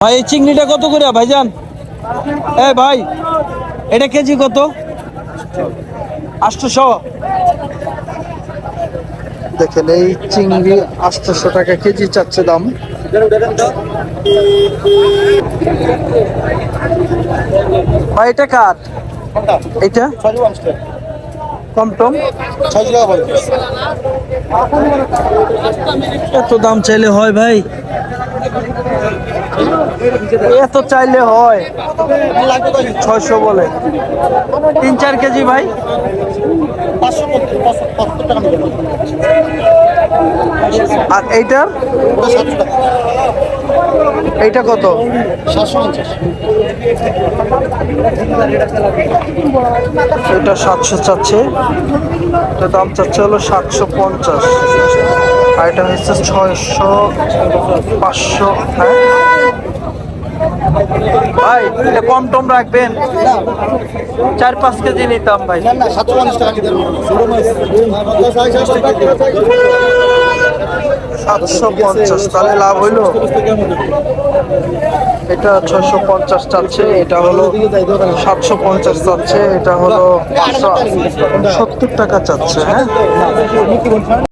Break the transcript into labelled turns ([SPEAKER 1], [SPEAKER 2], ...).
[SPEAKER 1] ভাই এই চিংড়িটা কত করে ভাইজান? এ ভাই এটা কেজি কত? আটশোশো। দেখেন এই চিংড়ি আটশোশো টাকা কেজি চাচ্ছে দাম। ভাই এটা কার? এটা কম টম এত দাম চাইলে হয় ভাই। এত চাইলে হয়। ছয়শো বলে। তিন, চার কেজি ভাই? আর এইটার? এইটা কত? এটা সাতশো চাচ্ছে। এটা দাম চাচ্ছে হলো সাতশো পঞ্চাশ। আর এটা হচ্ছে ছয়শো পাঁচশো হ্যাঁ? ভাই এটা কম টম রাখবেন। চার পাঁচ কেজি নিতাম ভাই। সাতশো পঞ্চাশ তাহলে লাভ হইল? এটা ছয়শো পঞ্চাশ চাচ্ছে এটা হলো সাতশো পঞ্চাশ চাচ্ছে এটা হলো সত্তর টাকা চাচ্ছে হ্যাঁ?